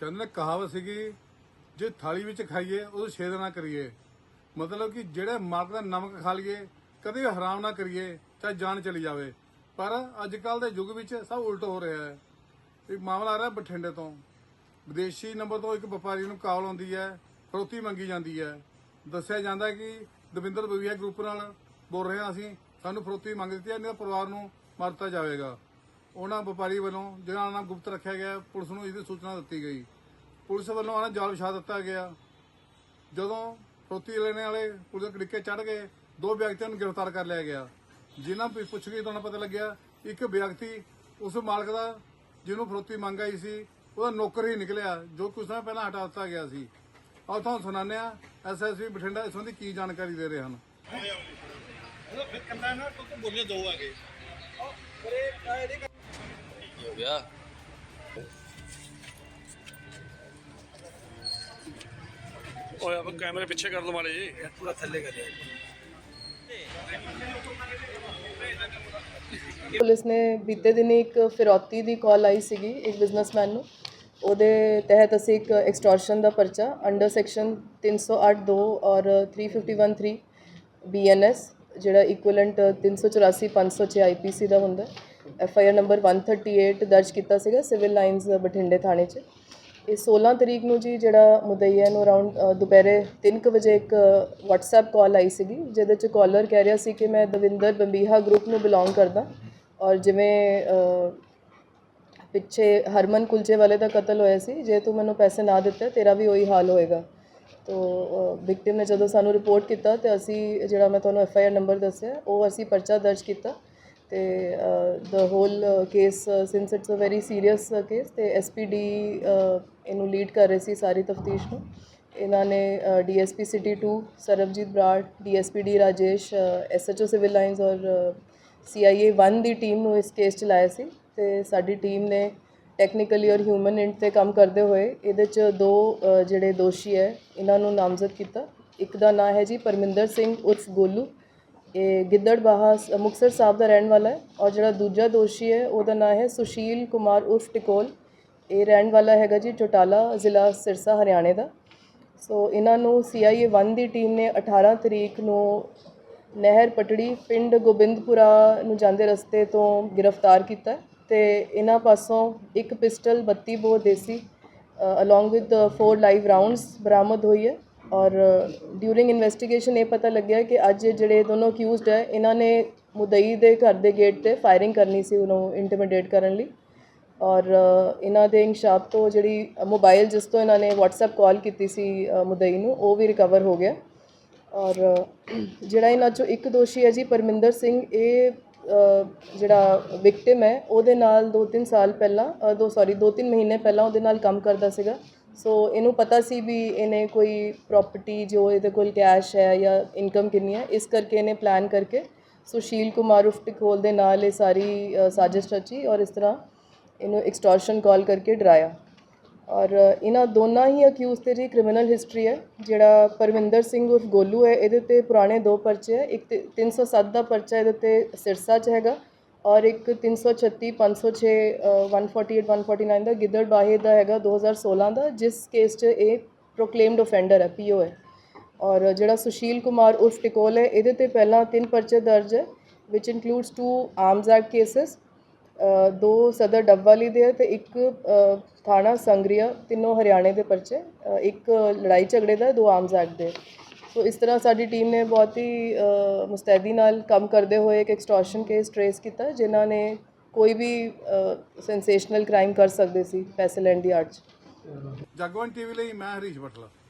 ਕਹਿੰਦੇ ਨੇ ਕਹਾਵਤ ਸੀਗੀ, ਜੇ ਥਾਲੀ ਵਿੱਚ ਖਾਈਏ ਉਹ ਛੇਦ ਨਾ ਕਰੀਏ। ਮਤਲਬ ਕਿ ਜਿਹੜੇ ਮਾਲਕ ਦਾ ਨਮਕ ਖਾ ਲਈਏ, ਕਦੇ ਵੀ ਹਰਾਮ ਨਾ ਕਰੀਏ, ਚਾਹੇ ਜਾਨ ਚਲੀ ਜਾਵੇ। ਪਰ ਅੱਜ ਕੱਲ ਦੇ ਯੁੱਗ ਵਿੱਚ ਸਭ ਉਲਟ ਹੋ ਰਿਹਾ ਹੈ। ਇਹ ਮਾਮਲਾ ਆ ਰਿਹਾ ਬਠਿੰਡੇ ਤੋਂ। ਵਿਦੇਸ਼ੀ ਨੰਬਰ ਤੋਂ ਇੱਕ ਵਪਾਰੀ ਨੂੰ ਕਾਲ ਆਉਂਦੀ ਹੈ, ਫਰੋਤੀ ਮੰਗੀ ਜਾਂਦੀ ਹੈ। ਦੱਸਿਆ ਜਾਂਦਾ ਕਿ ਦਵਿੰਦਰ ਬਵੀਆ ਗਰੁੱਪ ਨਾਲ ਬੋਲ ਰਹੇ ਹਾਂ ਅਸੀਂ, ਸਾਨੂੰ ਫਰੋਤੀ ਮੰਗ ਦਿੱਤੀ ਹੈ ਇਹਨਾਂ ਪਰਿਵਾਰ ਨੂੰ ਮਾਰ ਦਿੱਤਾ ਜਾਵੇਗਾ। ਉਹਨਾਂ ਵਪਾਰੀ ਵੱਲੋਂ ਜਿਹਨਾਂ ਦਾ ਨਾਮ ਗੁਪਤ ਰੱਖਿਆ ਗਿਆ ਪੁਲਿਸ ਨੂੰ ਇਹਦੀ ਸੂਚਨਾ ਦਿੱਤੀ ਗਈ। ਪੁਲਿਸ ਵੱਲੋਂ ਉਹਨਾਂ ਜਾਲ ਵਿਛਾ ਦਿੱਤਾ ਗਿਆ। ਜਦੋਂ ਫਰੋਤੀ ਲੈਣੇ ਵਾਲੇ ਪੁਲਿਸ ਦੇ ਕੜਿੱਕੇ ਚੜ ਗਏ ਦੋ ਵਿਅਕਤੀਆਂ ਨੂੰ ਗ੍ਰਿਫਤਾਰ ਕਰ ਲਿਆ ਗਿਆ। ਜਿਨ੍ਹਾਂ ਵੀ ਪੁੱਛ ਗਈ ਤੁਹਾਨੂੰ ਪਤਾ ਲੱਗਿਆ ਇੱਕ ਵਿਅਕਤੀ ਉਸ ਮਾਲਕ ਦਾ ਜਿਹਨੂੰ ਫਰੋਤੀ ਮੰਗ ਆਈ ਸੀ ਉਹਦਾ ਨੌਕਰ ਹੀ ਨਿਕਲਿਆ ਜੋ ਕੁਝ ਸਮੇਂ ਪਹਿਲਾਂ ਹਟਾ ਦਿੱਤਾ ਗਿਆ ਸੀ। ਆਓ ਤੁਹਾਨੂੰ ਸੁਣਾਉਂਦੇ ਆ ਐਸਐਸਪੀ ਬਠਿੰਡਾ ਇਸ ਸੰਬੰਧੀ ਕੀ ਜਾਣਕਾਰੀ ਦੇ ਰਹੇ ਹਨ। ਫਿਰ ਕੰਦਾ ਨਾ ਤੂੰ ਬੋਲੇ ਦੋ ਆਗੇ ਹੋ ਗਿਆ ਓਏ ਆਪ ਕੈਮਰੇ ਪਿੱਛੇ ਕਰ ਲਓ ਮਾੜੇ ਜੀ। ਪੂਰਾ ਥੱਲੇ ਕਰ ਪੁਲਿਸ ਨੇ ਬੀਤੇ ਦਿਨੀ ਇੱਕ ਫਿਰੌਤੀ ਦੀ ਕਾਲ ਆਈ ਸੀਗੀ ਇੱਕ ਬਿਜ਼ਨਸਮੈਨ ਨੂੰ। ਉਹਦੇ ਤਹਿਤ ਅਸੀਂ ਇੱਕ ਐਕਸਟੋਰਸ਼ਨ ਦਾ ਪਰਚਾ ਅੰਡਰ ਸੈਕਸ਼ਨ 308 2 ਔਰ 3513 ਬੀਐਨਐਸ ਜਿਹੜਾ ਇਕੁਇਵਲੈਂਟ 384 506 ਆਈਪੀਸੀ ਦਾ ਹੁੰਦਾ ਐਫ ਆਈ ਆਰ ਨੰਬਰ 138 ਦਰਜ ਕੀਤਾ ਸੀਗਾ ਸਿਵਲ ਲਾਈਨਸ ਬਠਿੰਡੇ ਥਾਣੇ 'ਚ। ਇਹ 16 ਤਰੀਕ ਨੂੰ ਜੀ ਜਿਹੜਾ ਮੁਦਈਆ ਨੂੰ ਅਰਾਊਂਡ ਦੁਪਹਿਰੇ 3:00 ਵਜੇ ਇੱਕ WhatsApp ਕਾਲ ਆਈ ਸੀਗੀ, ਜਿਹਦੇ 'ਚ ਕਾਲਰ ਕਹਿ ਰਿਹਾ ਸੀ ਕਿ ਮੈਂ ਦਵਿੰਦਰ ਬੰਬੀਹਾ ਗਰੁੱਪ ਨੂੰ ਬਿਲੋਂਗ ਕਰਦਾ ਔਰ ਜਿਵੇਂ ਪਿੱਛੇ ਹਰਮਨ ਕੁਲਚੇ ਵਾਲੇ ਦਾ ਕਤਲ ਹੋਇਆ ਸੀ, ਜੇ ਤੂੰ ਮੈਨੂੰ ਪੈਸੇ ਨਾ ਦਿੱਤੇ ਤੇਰਾ ਵੀ ਉਹੀ ਹਾਲ ਹੋਏਗਾ। ਤੋ ਵਿਕਟਿਮ ਨੇ ਜਦੋਂ ਸਾਨੂੰ ਰਿਪੋਰਟ ਕੀਤਾ ਤੇ ਅਸੀਂ ਜਿਹੜਾ ਮੈਂ ਤੁਹਾਨੂੰ ਐਫ ਆਈ ਆਰ ਨੰਬਰ ਦੱਸਿਆ, ਉਹ ਅਸੀਂ ਪਰਚਾ ਦਰਜ ਕੀਤਾ ਤੇ the whole case since it's a very serious case ਤੇ ਐਸਪੀਡੀ ਇਹਨੂੰ ਲੀਡ ਕਰ ਰਹੇ ਸੀ ਸਾਰੀ ਤਫਤੀਸ਼ ਨੂੰ। ਇਹਨਾਂ ਨੇ DSP city 2 Sarabjit Brar DSPD Rajesh SHO civil lines ਔਰ ਸੀਆਈਏ 1 ਦੀ ਟੀਮ ਨੂੰ ਇਸ ਕੇਸ ਚਲਾਇਆ ਸੀ। ਤੇ ਸਾਡੀ ਟੀਮ ਨੇ ਟੈਕਨੀਕਲੀ ਔਰ ਹਿਊਮਨ ਇੰਟ ਤੇ ਕੰਮ ਕਰਦੇ ਹੋਏ ਇਹਦੇ ਚ ਦੋ ਜਿਹੜੇ ਦੋਸ਼ੀ ਹੈ, ਇਹਨਾਂ ਨੂੰ ਨਾਮਜ਼ਦ ਕੀਤਾ। ਇੱਕ ਦਾ ਨਾਂ ਹੈ ਜੀ ਪਰਮਿੰਦਰ ਸਿੰਘ ਉਰਫ ਗੋਲੂ ਇਹ ਗਿੱਦੜਬਾਹਾ ਸ- ਮੁਕਤਸਰ ਸਾਹਿਬ ਦਾ ਰਹਿਣ ਵਾਲਾ ਹੈ ਔਰ ਜਿਹੜਾ ਦੂਜਾ ਦੋਸ਼ੀ ਹੈ, ਉਹਦਾ ਨਾਮ ਹੈ ਸੁਸ਼ੀਲ ਕੁਮਾਰ ਉਰਫ ਟਿਕੋਲ। ਇਹ ਰਹਿਣ ਵਾਲਾ ਹੈਗਾ ਜੀ ਚੋਟਾਲਾ ਜ਼ਿਲ੍ਹਾ ਸਿਰਸਾ ਹਰਿਆਣੇ ਦਾ। ਸੋ ਇਹਨਾਂ ਨੂੰ ਸੀਆਈਏ 1 ਦੀ ਟੀਮ ਨੇ 18 ਤਰੀਕ ਨੂੰ ਨਹਿਰ ਪਟੜੀ ਪਿੰਡ ਗੋਬਿੰਦਪੁਰਾ ਨੂੰ ਜਾਂਦੇ ਰਸਤੇ ਤੋਂ ਗ੍ਰਿਫਤਾਰ ਕੀਤਾ ਹੈ ਤੇ ਇਹਨਾਂ ਪਾਸੋਂ ਇੱਕ ਪਿਸਟਲ 32 ਬੋਰ ਦੇਸੀ ਅਲੋਂਗ ਵਿਦ 4 ਲਾਈਵ ਰਾਉਂਡਸ ਬਰਾਮਦ ਹੋਈ ਹੈ। ਔਰ ਡਿਊਰਿੰਗ ਇਨਵੈਸਟੀਗੇਸ਼ਨ ਇਹ ਪਤਾ ਲੱਗਿਆ ਕਿ ਅੱਜ ਜਿਹੜੇ ਦੋਨੋਂ ਅਕਿਊਜ਼ਡ ਹੈ, ਇਹਨਾਂ ਨੇ ਮੁਦਈ ਦੇ ਘਰ ਦੇ ਗੇਟ ਤੇ ਫਾਇਰਿੰਗ ਕਰਨੀ ਸੀ ਉਹਨੂੰ ਇੰਟੀਮੀਡੇਟ ਕਰਨ ਲਈ। ਔਰ ਇਹਨਾਂ ਦੇ ਇਨਸ਼ਾਪ ਤੋਂ ਜਿਹੜੀ ਮੋਬਾਈਲ ਜਿਸ ਤੋਂ ਇਹਨਾਂ ਨੇ WhatsApp ਕਾਲ ਕੀਤੀ ਸੀ ਮੁਦਈ ਨੂੰ, ਉਹ ਵੀ ਰਿਕਵਰ ਹੋ ਗਿਆ। ਔਰ ਜਿਹੜਾ ਇਹਨਾਂ ਚੋਂ ਇੱਕ ਦੋਸ਼ੀ ਹੈ ਜੀ ਪਰਮਿੰਦਰ ਸਿੰਘ, ਇਹ ਜਿਹੜਾ ਵਿਕਟਿਮ ਹੈ, ਉਹਦੇ ਨਾਲ 2-3 ਸਾਲ ਪਹਿਲਾਂ ਦੋ ਸੌਰੀ 2-3 ਮਹੀਨੇ ਪਹਿਲਾਂ ਉਹਦੇ ਨਾਲ ਕੰਮ ਕਰਦਾ ਸੀਗਾ। ਸੋ ਇਹਨੂੰ ਪਤਾ ਸੀ ਵੀ ਇਹਨੇ ਕੋਈ ਪ੍ਰਾਪਰਟੀ ਜੋ ਇਹਦੇ ਕੋਲ ਕੈਸ਼ ਹੈ ਜਾਂ ਇਨਕਮ ਕਿੰਨੀ ਹੈ, ਇਸ ਕਰਕੇ ਇਹਨੇ ਪਲਾਨ ਕਰਕੇ ਸੁਸ਼ੀਲ ਕੁਮਾਰ ਉਰਫ ਟਿਕੋਲ ਦੇ ਨਾਲ ਇਹ ਸਾਰੀ ਸਾਜ਼ਿਸ਼ ਰਚੀ ਔਰ ਇਸ ਤਰ੍ਹਾਂ ਇਹਨੂੰ ਐਕਸਟੋਰਸ਼ਨ ਕਾਲ ਕਰਕੇ ਡਰਾਇਆ। ਔਰ ਇਹਨਾਂ ਦੋਨਾਂ ਹੀ ਅਕਿਊਜ਼ ਤੇ ਜੀ ਕ੍ਰਿਮੀਨਲ ਹਿਸਟਰੀ ਹੈ, ਜਿਹੜਾ ਪਰਵਿੰਦਰ ਸਿੰਘ ਉਰਫ ਗੋਲੂ ਹੈ, ਇਹਦੇ ਤੇ ਪੁਰਾਣੇ ਦੋ ਪਰਚੇ ਹੈ। ਇੱਕ ਤੇ 307 ਦਾ ਪਰਚਾ ਇਹਦੇ ਤੇ ਸਿਰਸਾ 'ਚ ਹੈਗਾ ਔਰ ਇੱਕ 336 506 ਅ, 148 149 ਦਾ ਗਿੱਦੜ ਬਾਹੇ ਦਾ ਹੈਗਾ 2016 ਦਾ ਜਿਸ ਕੇਸ 'ਚ ਇਹ ਪ੍ਰੋਕਲੇਮਡ ਆਫੈਂਡਰ ਹੈ ਪੀਓ ਹੈ। ਔਰ ਜਿਹੜਾ ਸੁਸ਼ੀਲ ਕੁਮਾਰ ਉਰਫ ਟਿਕੋਲ ਹੈ ਇਹਦੇ ਤੇ ਪਹਿਲਾਂ ਤਿੰਨ ਪਰਚੇ ਦਰਜ ਹੈ ਵਿਚ includes two arms act cases ਦੋ ਸਦਰ ਡੱਬਵਾਲੀ ਦੇ ਹੈ ਤੇ ਇੱਕ ਥਾਣਾ ਸੰਗਰੀਆ ਤਿੰਨੋਂ ਹਰਿਆਣੇ ਦੇ ਪਰਚੇ ਇੱਕ ਲੜਾਈ ਝਗੜੇ ਦਾ ਦੋ ਆਰਮਸ ਐਕਟ ਦੇ ਸੋ ਇਸ ਤਰ੍ਹਾਂ ਸਾਡੀ ਟੀਮ ਨੇ ਬਹੁਤ ਹੀ ਮੁਸਤੈਦੀ ਨਾਲ ਕੰਮ ਕਰਦੇ ਹੋਏ ਇੱਕ ਐਕਸਟੋਰਸ਼ਨ ਕੇਸ ਟਰੇਸ ਕੀਤਾ, ਜਿਨ੍ਹਾਂ ਨੇ ਕੋਈ ਵੀ ਸੈਂਸੇਸ਼ਨਲ ਕ੍ਰਾਈਮ ਕਰ ਸਕਦੇ ਸੀ ਪੈਸੇ ਲੈਣ ਦੀ ਆੜ 'ਚ। ਜਗਵੰਤ ਟੀਵੀ ਲਈ ਮੈਂ ਹਰੀਸ਼ ਬਟਲਾ।